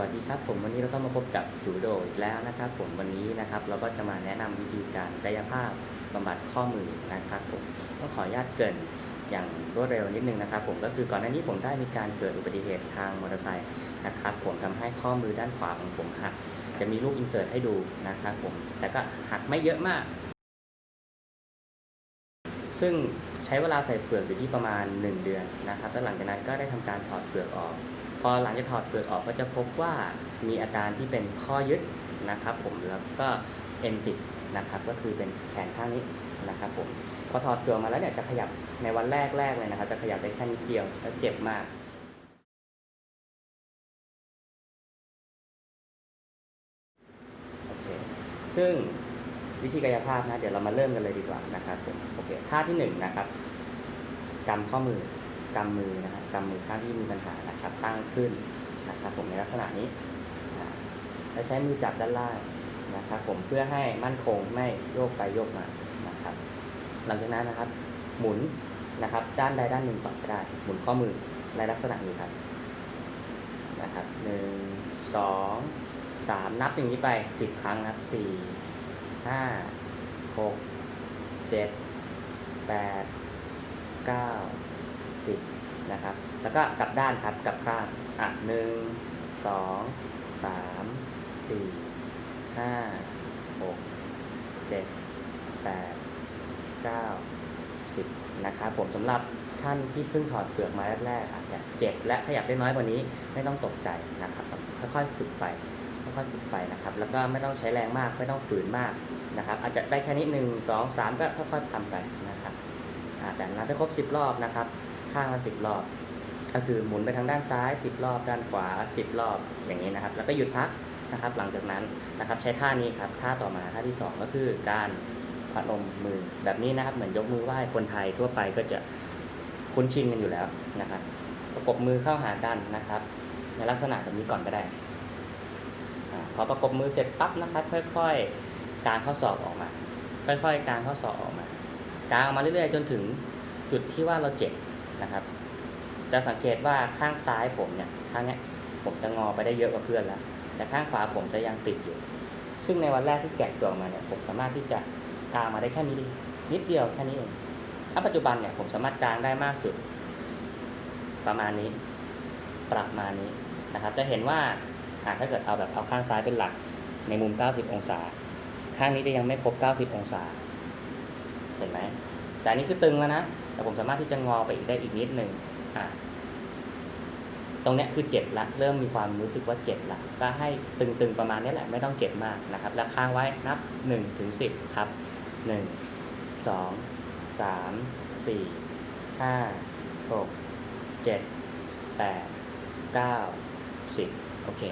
วัสดีครับผมวันนี้เราก็มาพบกับจูโดอีกแล้วนะครับ ผมวันนี้นะครับเราก็จะมาแนะนำวิธีการกายภาพบำบัดข้อมือนะครับผมต้องขออนุญาตเกินอย่างรวดเร็วนิดนึงนะครับ ผมก็คือก่อนหน้านี้ผมได้มีการเกิดอุบัติเหตุทางมอเตอร์ไซค์นะครับ ผมทำให้ข้อมือด้านขวาของผมหักจะมีรูปอินเสิร์ตให้ดูนะครับผมแต่ก็หักไม่เยอะมาก ซึ่งใช้เวลาใส่เฟือกอยู่ที่ประมาณ 1 เดือนนะครับแล้วหลังจากนั้นก็ได้ทำการถอดเฟือกออก พอหลังจากถอดเฟือกออกก็จะพบว่ามีอาการที่เป็นข้อยึดนะครับ ผมแล้วก็เอ็นติดนะครับ ก็คือเป็นแขนข้างนี้นะครับ ผมพอถอดเฟือกมาแล้วเนี่ยจะขยับในวันแรกแรกเลยนะครับ จะขยับได้แค่นิดเดียวแล้วเจ็บมากโอเคซึ่งวิธีกายภาพนะเดี๋ยวเรามาเริ่มกันเลยดีกว่านะครับผมโอเคท่าที่หนึ่งนะครับกำข้อมือ กำมือนะครับกำมือข้างที่มีปัญหานะครับตั้งขึ้นนะครับผมในลักษณะนี้แล้วใช้มือจับด้านล่างนะครับผมเพื่อให้มั่นคงไม่โยกไปโยกมานะครับ หลังจากนั้นนะครับ หมุนนะครับ ด้านใดด้านหนึ่งก่อนก็ได้ หมุนข้อมือในลักษณะนี้ครับนะครับหนึ่งสองสามนับอย่างนี้ไปสิบครั้งนะครับสี่ห้าหกเจ็ดแปดเก้า สิบนะครับ แล้วก็กลับด้านครับกลับข้างอะหนึ่งสองสามสี่ห้าหกเจ็ดแปดเก้าสิบนะครับผมสำหรับท่านที่เพิ่งถอดเปลือกมาแรกๆอาจจะเจ็บและขยับได้น้อยกว่านี้ไม่ต้องตกใจนะครับค่อยๆฝึกไปค่อยๆฝึกไปนะครับ แล้วก็ไม่ต้องใช้แรงมากไม่ต้องฝืนมากนะครับ อาจจะได้แค่นี้หนึ่งสองสามก็ค่อยๆทำไปนะครับแต่นับให้ครบ10รอบนะครับ ข้างละ10รอบ ก็คือหมุนไปทางด้านซ้าย10รอบ ด้านขวา10รอบอย่างนี้นะครับ แล้วก็หยุดพักนะครับ หลังจากนั้นนะครับใช้ท่านี้ครับท่าต่อมาท่าที่ 2 ก็คือการพนมมือแบบนี้นะครับ เหมือนยกมือไหว้คนไทยทั่วไปก็จะคุ้นชินกันอยู่แล้วนะครับ ประกบมือเข้าหากันนะครับ ในลักษณะแบบนี้ก่อนก็ได้พอประกบมือเสร็จปั๊บนะครับ ค่อยๆ กางข้อศอกออกมา ค่อยๆ กางข้อศอกออกมากางออกมาเรื่อยๆ จนถึงจุดที่ว่าเราเจ็บ นะครับ จะสังเกตว่าข้างซ้ายผมเนี่ยข้างเนี้ยผมจะงอไปได้เยอะกว่าเพื่อนแล้ว แต่ข้างขวาผมจะยังติดอยู่ ซึ่งในวันแรกที่แกะตัวออกมาเนี่ยผมสามารถที่จะกางมาได้แค่นี้นิดเดียวแค่นี้เองถ้าปัจจุบันเนี่ยผมสามารถกางได้มากสุด ประมาณนี้ ประมาณนี้นะครับ จะเห็นว่าถ้าเกิดเอาแบบเอาข้างซ้ายเป็นหลักในมุม 90 องศา ข้างนี้จะยังไม่ครบ 90 องศา เห็นไหม แต่นนี้คือตึงแล้วนะ แต่ผมสามารถที่จะงอไปอีกได้อีกนิดหนึ่งอ่าตรงนี้คือเจ็บละเริ่มมีความรู้สึกว่าเจ็บละก็ให้ตึงๆประมาณนี้แหละไม่ต้องเจ็บมากนะครับ แล้วค้างไว้นับ1ถึง10 ครับ 1 2 3 4 5 6 7 8 9 10 โอเค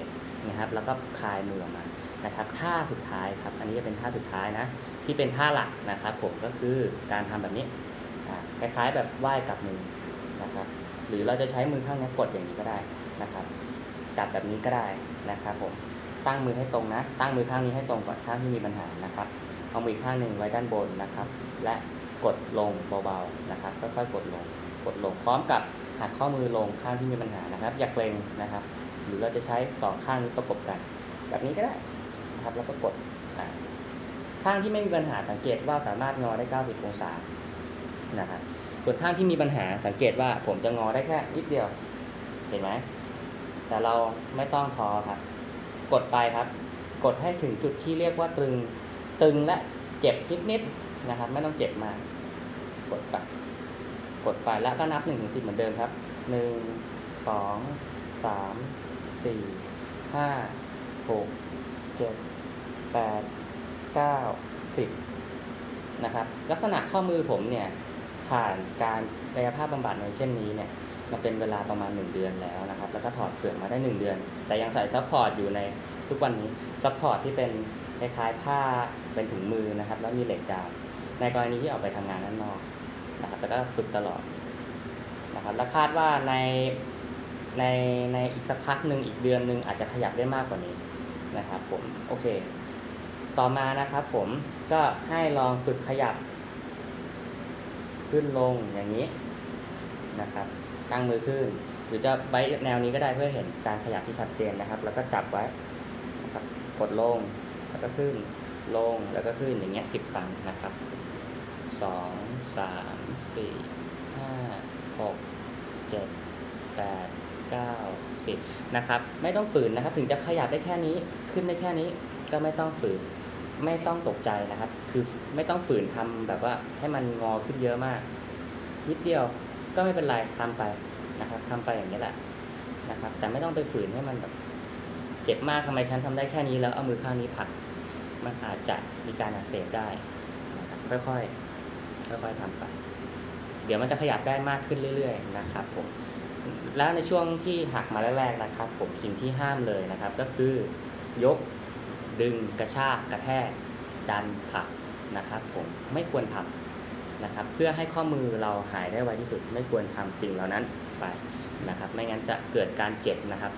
นะครับ แล้วก็คลายมือออกมานะครับท่าสุดท้ายครับ อันนี้จะเป็นท่าสุดท้ายนะ ที่เป็นท่าหลักนะครับ ผมก็คือการทำแบบนี้ คล้ายๆ แบบไหว้กับมือนะครับหรือเราจะใช้มือข้างนี้กดอย่างนี้ก็ได้นะครับจับแบบนี้ก็ได้นะครับผมตั้งมือให้ตรงนะ ตั้งมือข้างนี้ให้ตรงก่อนข้างที่มีปัญหานะครับเอามือข้างหนึ่งไว้ด้านบนนะครับ และกดลงเบาๆนะครับค่อยๆกดลงกดลงพร้อมกับหักข้อมือลงข้างที่มีปัญหานะครับ อย่าเกรงนะครับ หรือเราจะใช้สองข้างนี้ประกบกัน แบบนี้ก็ได้นะครับแล้วก็กดข้างที่ไม่มีปัญหาสังเกตว่าสามารถงอได้ 90 องศา นะครับส่วนข้างที่มีปัญหาสังเกตว่าผมจะงอได้แค่นิดเดียว เห็นไหมแต่เราไม่ต้องทอครับ กดไปครับ กดให้ถึงจุดที่เรียกว่าตึงตึงและเจ็บนิดๆนะครับ ไม่ต้องเจ็บมาก กดไปกดไปแล้วก็นับ1นถึงสิเหมือนเดิมครับ 1 2 3 4 5 6 7 8เก้าสิบนะครับ ลักษณะข้อมือผมเนี่ย ผ่านการกายภาพบำบัดในเช่นนี้เนี่ยมาเป็นเวลาประมาณ 1 เดือนแล้วนะครับ แล้วก็ถอดเฟือกมาได้ 1 เดือน แต่ยังใส่ซัพพอร์ตอยู่ในทุกวันนี้ซัพพอร์ตที่เป็นคล้ายๆผ้าเป็นถุงมือนะครับ แล้วมีเหล็กดามในกรณีที่ออกไปทำงานด้านนอกนะครับแต่ก็ฝึกตลอดนะครับและคาดว่าในในในอีกสักพักหนึ่งอีกเดือนหนึ่งอาจจะขยับได้มากกว่านี้นะครับผมโอเค ต่อมานะครับผมก็ให้ลองฝึกขยับ ขึ้นลงอย่างนี้นะครับตั้งมือขึ้น หรือจะไว้แนวนี้ก็ได้เพื่อเห็นการขยับที่ชัดเจนนะครับ แล้วก็จับไว้นะครับกดลงแล้วก็ขึ้นลงแล้วก็ขึ้นอย่างเงี้ยสิบครั้งนะครับสองสามสี่ห้าหกเจ็ดแปดเก้าสิบนะครับ ไม่ต้องฝืนนะครับ ถึงจะขยับได้แค่นี้ขึ้นได้แค่นี้ก็ไม่ต้องฝืน ไม่ต้องตกใจนะครับ คือไม่ต้องฝืนทำแบบว่าให้มันงอขึ้นเยอะมาก นิดเดียวก็ไม่เป็นไรทำไปนะครับทำไปอย่างนี้แหละนะครับ แต่ไม่ต้องไปฝืนให้มันแบบเจ็บมากทำไมฉันทำได้แค่นี้แล้วเอามือข้างนี้ผัก มันอาจจะมีการอักเสบได้นะครับค่อยๆค่อยๆทำไป เดี๋ยวมันจะขยับได้มากขึ้นเรื่อยๆนะครับผมแล้วในช่วงที่หักมาแรกๆนะครับ ผมสิ่งที่ห้ามเลยนะครับ ก็คือยก ดึงกระชากกระแทกดันผลักนะครับ ผมไม่ควรทำนะครับ เพื่อให้ข้อมือเราหายได้ไวที่สุด ไม่ควรทำสิ่งเหล่านั้นไปนะครับ ไม่งั้นจะเกิดการเจ็บนะครับ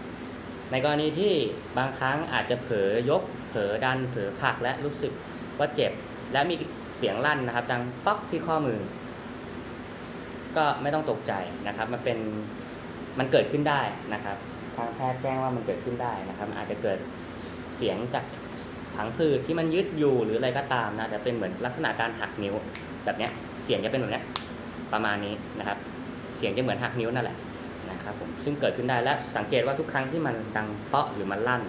ในกรณีที่บางครั้งอาจจะเผลอยก เผลอดัน เผลอผลักและรู้สึกว่าเจ็บ และมีเสียงลั่นนะครับ ดังป๊อกที่ข้อมือ ก็ไม่ต้องตกใจนะครับ มันเป็นมันเกิดขึ้นได้นะครับทางแพทย์แจ้งว่ามันเกิดขึ้นได้นะครับ อาจจะเกิดเสียงจาก ผังผืดที่มันยึดอยู่หรืออะไรก็ตามนะจะเป็นเหมือนลักษณะการหักนิ้วแบบเนี้ยเสียงจะเป็นแบบเนี้ยประมาณนี้นะครับ เสียงจะเหมือนหักนิ้วนั่นแหละนะครับผมซึ่งเกิดขึ้นได้และสังเกตว่าทุกครั้งที่มันดังเปาะหรือมันลั่น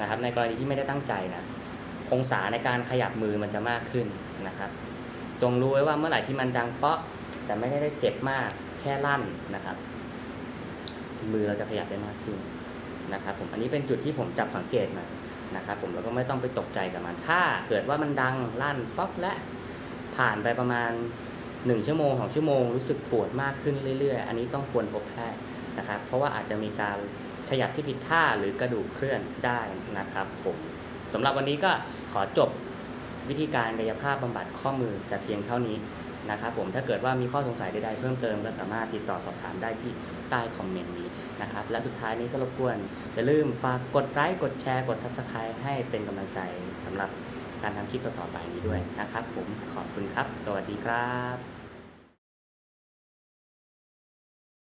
นะครับ ในกรณีที่ไม่ได้ตั้งใจนะองศาในการขยับมือมันจะมากขึ้นนะครับ จงรู้ไว้ว่าเมื่อไหร่ที่มันดังเปาะแต่ไม่ได้เจ็บมากแค่ลั่นนะครับ มือเราจะขยับได้มากขึ้นนะครับ ผมอันนี้เป็นจุดที่ผมจับสังเกตมา นะครับผมแล้วก็ไม่ต้องไปตกใจกับมัน ถ้าเกิดว่ามันดังลั่นป๊อกและผ่านไปประมาณหนึ่งชั่วโมงสองชั่วโมงรู้สึกปวดมากขึ้นเรื่อย ๆ อันนี้ต้องควรพบแพทย์นะครับ เพราะว่าอาจจะมีการขยับที่ผิดท่าหรือกระดูกเคลื่อนได้นะครับผมสำหรับวันนี้ก็ขอจบวิธีการกายภาพบำบัดข้อมือแต่เพียงเท่านี้นะครับผมถ้าเกิดว่ามีข้อสงสัยใดๆเพิ่มเติมก็สามารถติดต่อสอบถามได้ที่ ใต้คอมเมนต์นี้นะครับ และสุดท้ายนี้ก็รบกวนอย่าลืมฝากกดไลค์กดแชร์กด Subscribe ให้เป็นกำลังใจสำหรับการทำคลิปต่อๆไปนี้ด้วยนะครับ ผมขอบคุณครับ สวัสดีครับ